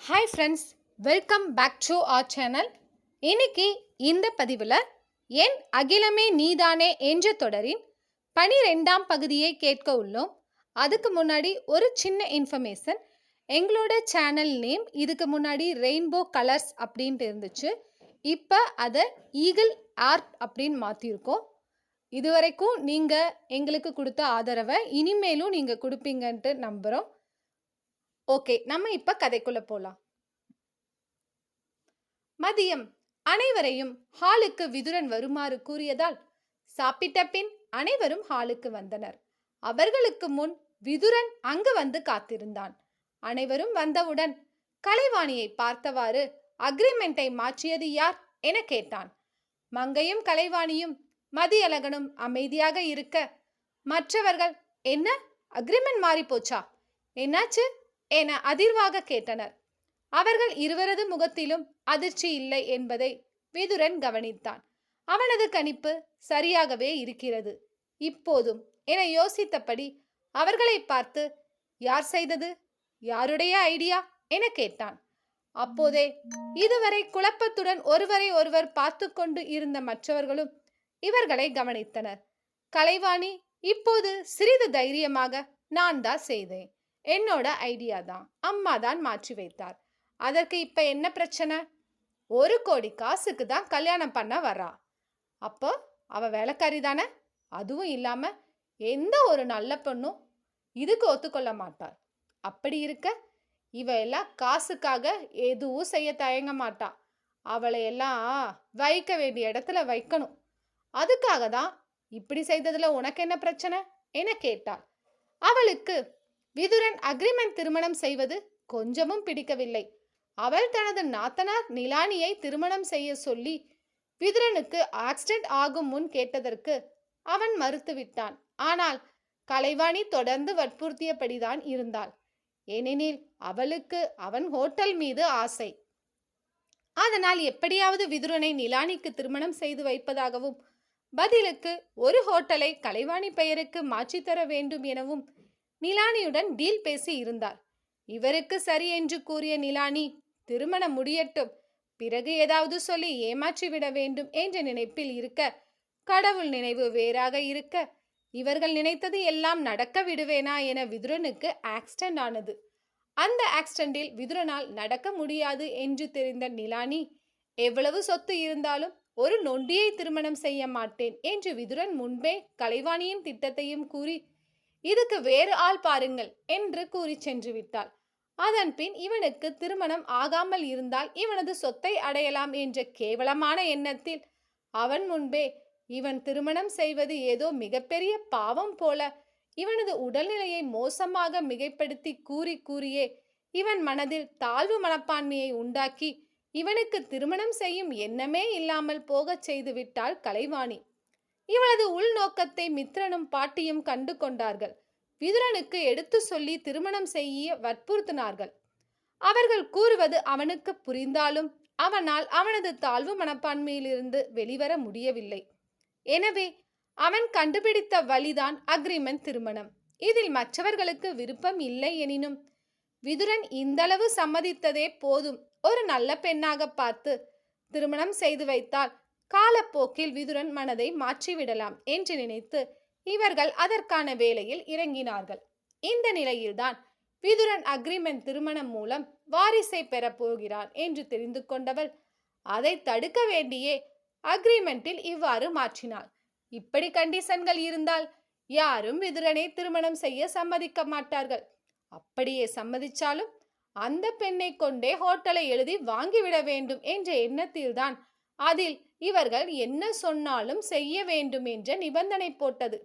Hi friends welcome back to our channel இன்னைக்கு இந்த பதிவில் என் அகிலமே நீதானே என்ற தொடரின் பனிரெண்டாம் பகுதியை கேட்க உள்ளோம். அதுக்கு முன்னாடி ஒரு சின்ன இன்ஃபர்மேஷன் எங்களோட சேனல் நேம் இதுக்கு முன்னாடி ரெயின்போ கலர்ஸ் அப்படின்ட்டு இருந்துச்சு. இப்போ அதை ஈகிள் ஆர்ட் அப்படின்னு மாற்றிருக்கோம் இதுவரைக்கும் நீங்கள் எங்களுக்கு கொடுத்த ஆதரவை இனிமேலும் நீங்கள் கொடுப்பீங்கன்ட்டு நம்புகிறோம் ஓகே நம்ம இப்ப கதைக்குள்ள போலாம். மதியம் அனைவரையும் ஹாலுக்கு விதுரன் வருமாறு கூறியதால் சாப்பிட்ட பின் அனைவரும் ஹாலுக்கு வந்தனர். அவர்களுக்கு முன் விதுரன் அங்கு வந்து காத்திருந்தான். அனைவரும் வந்தவுடன் கலைவாணியை பார்த்தவாறு அக்ரிமெண்டை மாற்றியது யார் என கேட்டான். மங்கையும் கலைவாணியும் மதியழகனும் அமைதியாக இருக்க மற்றவர்கள் என்ன? அக்ரிமெண்ட் மாறி போச்சா என்னாச்சு? என அதிர்வாக கேட்டனர். அவர்கள் இருவரது முகத்திலும் அதிர்ச்சி இல்லை என்பதை விதுரன் கவனித்தான். அவனது கணிப்பு சரியாகவே இருக்கிறது. இப்போதும் என யோசித்தபடி அவர்களை பார்த்து யார் செய்தது? யாருடைய ஐடியா? என கேட்டான். அப்போதே இதுவரை குழப்பத்துடன் ஒருவரை ஒருவர் பார்த்து கொண்டு இருந்த மற்றவர்களும் இவர்களை கவனித்தனர். கலைவாணி இப்போது சிறிது தைரியமாக நான் தான் செய்தேன். என்னோட ஐடியா தான். அம்மா தான் மாற்றி வைத்தார். அதற்கு இப்ப என்ன பிரச்சனை? ஒரு கோடி காசுக்கு தான் கல்யாணம் பண்ண வரா. அப்போ அவ வேலைக்காரி தானே? அதுவும் இல்லாம எந்த ஒரு நல்ல பொண்ணும் இதுக்கு ஒத்துக்கொள்ள மாட்டாள். அப்படி இருக்க இவ எல்லாம் காசுக்காக எதுவும் செய்ய தயங்க மாட்டா. அவளை எல்லாம் வைக்க வேண்டிய இடத்துல வைக்கணும். அதுக்காக தான் இப்படி செய்ததுல உனக்கு என்ன பிரச்சனை? என கேட்டாள். அவளுக்கு விதுரன் அக்ரிமெண்ட் திருமணம் செய்வது கொஞ்சமும் பிடிக்கவில்லை. அவள் தனது நாத்தனார் நிலானியை திருமணம் செய்ய சொல்லி விதுரனுக்கு ஆக்சிடென்ட் ஆகும் முன் கேட்டதற்கு அவன் மறுத்துவிட்டான். ஆனால் கலைவாணி தொடர்ந்து வற்புறுத்தியபடிதான் இருந்தாள். ஏனெனில் அவளுக்கு அவன் ஹோட்டல் மீது ஆசை. அதனால் எப்படியாவது விதுரனை நிலானிக்கு திருமணம் செய்து வைப்பதாகவும் பதிலுக்கு ஒரு ஹோட்டலை கலைவாணி பெயருக்கு மாற்றித்தர வேண்டும் எனவும் நிலானியுடன் டீல் பேசி இருந்தார். இவருக்கு சரி என்று கூறிய நிலானி திருமணம் முடியட்டும். பிறகு ஏதாவது சொல்லி ஏமாற்றி விட வேண்டும் என்ற நினைப்பில் இருக்க கடவுள் நினைவு வேறாக இருக்க இவர்கள் நினைத்தது எல்லாம் நடக்க விடுவேனா என விதுரனுக்கு ஆக்சிடென்ட் ஆனது. அந்த ஆக்சிடென்டில் விதுரனால் நடக்க முடியாது என்று தெரிந்த நிலானி எவ்வளவு சொத்து இருந்தாலும் ஒரு நொண்டியை திருமணம் செய்ய மாட்டேன் என்று விதுரன் முன்பே கலைவாணியின் திட்டத்தையும் கூறி இதுக்கு வேறு ஆள் பாருங்கள் என்று கூறி சென்று விட்டாள் அதன்பின் இவனுக்கு திருமணம் ஆகாமல் இருந்தால் இவனது சொத்தை அடையலாம் என்ற கேவலமான எண்ணத்தில் அவன் முன்பே இவன் திருமணம் செய்வது ஏதோ மிகப்பெரிய பாவம் போல. இவனது உடல்நிலையை மோசமாக மிகைப்படுத்தி கூறி கூறியே இவன் மனதில் தாழ்வு மனப்பான்மையை உண்டாக்கி இவனுக்கு திருமணம் செய்யும் எண்ணமே இல்லாமல் போகச் செய்து விட்டாள் கலைவாணி. இவளது உள்நோக்கத்தை மித்ரனும் பாட்டியும் கண்டு கொண்டார்கள். விதுரனுக்கு எடுத்து சொல்லி திருமணம் செய்ய வற்புறுத்தினார்கள். அவர்கள் கூறுவது அவனுக்கு புரிந்தாலும் அவனால் அவனது தாழ்வு மனப்பான்மையிலிருந்து வெளிவர முடியவில்லை. எனவே அவன் கண்டுபிடித்த வழிதான் அக்ரிமெண்ட் திருமணம். இதில் மற்றவர்களுக்கு விருப்பம் இல்லை எனினும் விதுரன் இந்தளவு சம்மதித்ததே போதும். ஒரு நல்ல பெண்ணாக பார்த்து திருமணம் செய்து வைத்தால் காலப்போக்கில் விதுரன் மனதை மாற்றிவிடலாம் என்று நினைத்து இவர்கள் அதற்கான வேலையில் இறங்கினார்கள். இந்த நிலையில்தான் விதுரன் அக்ரிமெண்ட் திருமணம் மூலம் வாரிசை பெறப்போகிறான் என்று தெரிந்து கொண்டவள் அதை தடுக்க வேண்டியே? அக்ரிமெண்டில் இவ்வாறு மாற்றினாள். இப்படி கண்டிஷன்கள் இருந்தால் யாரும் விதுரனை திருமணம் செய்ய சம்மதிக்க மாட்டார்கள். அப்படியே சம்மதிச்சாலும் அந்த பெண்ணை கொண்டே ஹோட்டலை எழுதி வாங்கிவிட வேண்டும் என்ற எண்ணத்தில்தான் அதில் இவர்கள் என்ன சொன்னாலும் செய்ய வேண்டும் என்ற நிபந்தனை போட்டது.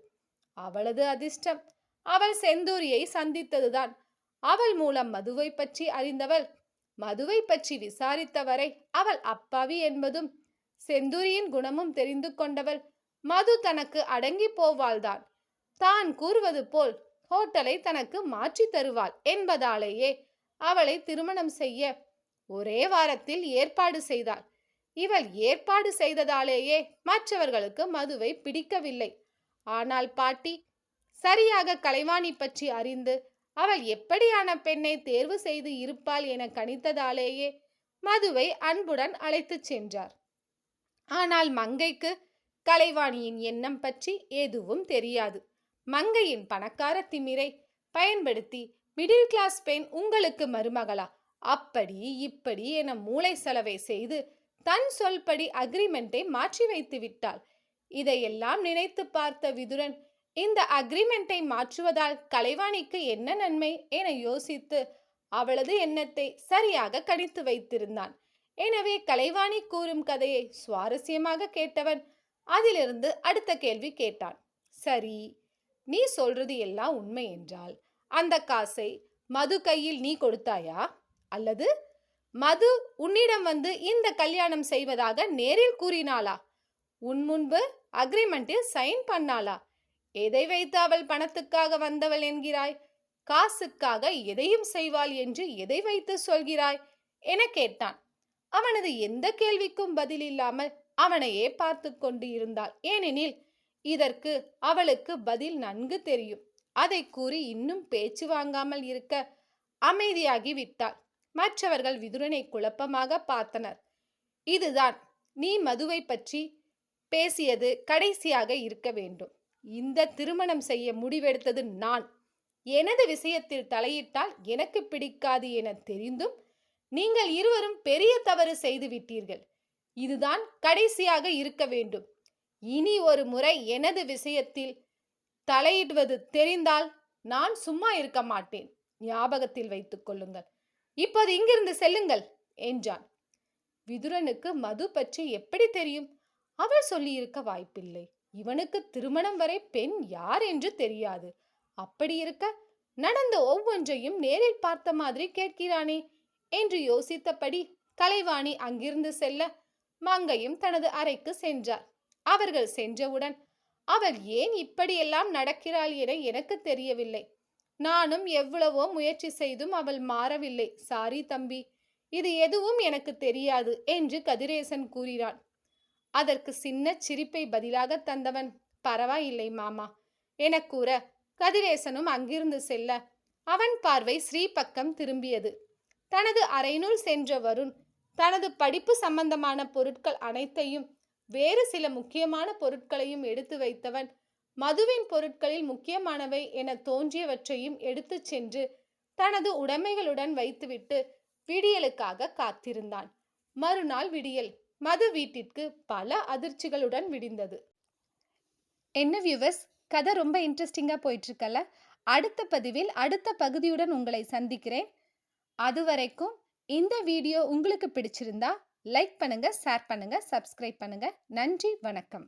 அவளது அதிர்ஷ்டம். அவள் செந்தூரியை சந்தித்ததுதான். அவள் மூலம் மதுவை பற்றி அறிந்தவள். மதுவை பற்றி விசாரித்தவரை அவள் அப்பாவி என்பதும் செந்தூரியின் குணமும் தெரிந்து கொண்டவள். மது தனக்கு அடங்கி போவாள்தான். தான் கூறுவது போல் ஹோட்டலை தனக்கு மாற்றி தருவாள் என்பதாலேயே அவளை திருமணம் செய்ய ஒரே வாரத்தில் ஏற்பாடு செய்தாள். இவள் ஏற்பாடு செய்ததாலேயே மற்றவர்களுக்கு மதுவை பிடிக்கவில்லை. ஆனால் பாட்டி சரியாக கலைவாணி பற்றி அறிந்து அவள் எப்படியான பெண்ணை தேர்வு செய்து இருப்பாள் என கணித்ததாலேயே மதுவை அன்புடன் அழைத்துச் சென்றார். ஆனால் மங்கைக்கு கலைவாணியின் எண்ணம் பற்றி எதுவும் தெரியாது. மங்கையின் பணக்கார திமிரை பயன்படுத்தி மிடில் கிளாஸ் பெண் உங்களுக்கு மருமகளா? அப்படி இப்படி என மூளை செலவை செய்து தன் சொல்படி அக்ரிமெண்ட்டை மாற்றி வைத்து விட்டாள். இதையெல்லாம் நினைத்து பார்த்த விதுரன் இந்த அக்ரிமெண்ட்டை மாற்றுவதால் கலைவாணிக்கு என்ன நன்மை? என யோசித்து அவளது எண்ணத்தை சரியாக கணித்து வைத்திருந்தான். எனவே கலைவாணி கூறும் கதையை சுவாரஸ்யமாக கேட்டவன் அதிலிருந்து அடுத்த கேள்வி கேட்டான். சரி நீ சொல்றது எல்லாம் உண்மை என்றால் அந்த காசை மது கையில் நீ கொடுத்தாயா? அல்லது மது உன்னிடம் வந்து இந்த கல்யாணம் செய்வதாக நேரில் கூறினாளா? உன் முன்பு அக்ரிமெண்டில் சைன் பண்ணாளா? எதை வைத்து அவள் பணத்துக்காக வந்தவள் என்கிறாய்? காசுக்காக எதையும் செய்வாள் என்று எதை வைத்து சொல்கிறாய்? என கேட்டான். அவனது எந்த கேள்விக்கும் பதில் இல்லாமல் அவனையே பார்த்து கொண்டு இருந்தாள். ஏனெனில் இதற்கு அவளுக்கு பதில் நன்கு தெரியும். அதை கூறி இன்னும் பேச்சு வாங்காமல் இருக்க அமைதியாகி விட்டாள். மற்றவர்கள் விதுரனை குழப்பமாக பார்த்தனர். இதுதான் நீ மதுவை பற்றி பேசியது கடைசியாக இருக்க வேண்டும். இந்த திருமணம் செய்ய முடிவெடுத்தது நான். எனது விஷயத்தில் தலையிட்டால் எனக்கு பிடிக்காது என தெரிந்தும் நீங்கள் இருவரும் பெரிய தவறு செய்து விட்டீர்கள். இதுதான் கடைசியாக இருக்க வேண்டும். இனி ஒரு முறை எனது விஷயத்தில் தலையிடுவது தெரிந்தால் நான் சும்மா இருக்க மாட்டேன். ஞாபகத்தில் வைத்துக் கொள்ளுங்கள். இப்போது இங்கிருந்து செல்லுங்கள் என்றான். விதுரனுக்கு மது பற்றி எப்படி தெரியும்? அவள் சொல்லியிருக்க வாய்ப்பில்லை. இவனுக்கு திருமணம் வரை பெண் யார் என்று தெரியாது. அப்படி இருக்க நடந்த ஒவ்வொன்றையும் நேரில் பார்த்த மாதிரி கேட்கிறானே என்று யோசித்தபடி கலைவாணி அங்கிருந்து செல்ல மங்கையும் தனது அறைக்கு சென்றார். அவர்கள் சென்றவுடன் அவள் ஏன் இப்படியெல்லாம் நடக்கிறாள் என எனக்கு தெரியவில்லை. நானும் எவ்வளவோ முயற்சி செய்தும் அவள் மாறவில்லை. சாரி தம்பி இது எதுவும் எனக்கு தெரியாது என்று கதிரேசன் கூறினான் அதற்கு சின்ன சிரிப்பை பதிலாக தந்தவன் பரவாயில்லை மாமா என கூற கதிரேசனும் அங்கிருந்து செல்ல அவன் பார்வை ஸ்ரீ பக்கம் திரும்பியது. தனது அறையினுள் சென்ற வருண் தனது படிப்பு சம்பந்தமான பொருட்கள் அனைத்தையும் வேறு சில முக்கியமான பொருட்களையும் எடுத்து வைத்தவன் மதுவின் பொருட்களில் முக்கியமானவை என தோன்றியவற்றையும் எடுத்துச் சென்று தனது உடைமைகளுடன் வைத்துவிட்டு விடியலுக்காக காத்திருந்தான். மறுநாள் விடியல். மது வீட்டிற்கு பல அதிர்ச்சிகளுடன் விடிந்தது. என்ன வியூவர்ஸ் கதை ரொம்ப இன்ட்ரெஸ்டிங்காக போயிட்டுருக்கல அடுத்த பதிவில் அடுத்த பகுதியுடன் உங்களை சந்திக்கிறேன். அது வரைக்கும் இந்த வீடியோ உங்களுக்கு பிடிச்சிருந்தா லைக் பண்ணுங்க ஷேர் பண்ணுங்க சப்ஸ்கிரைப் பண்ணுங்க. நன்றி வணக்கம்.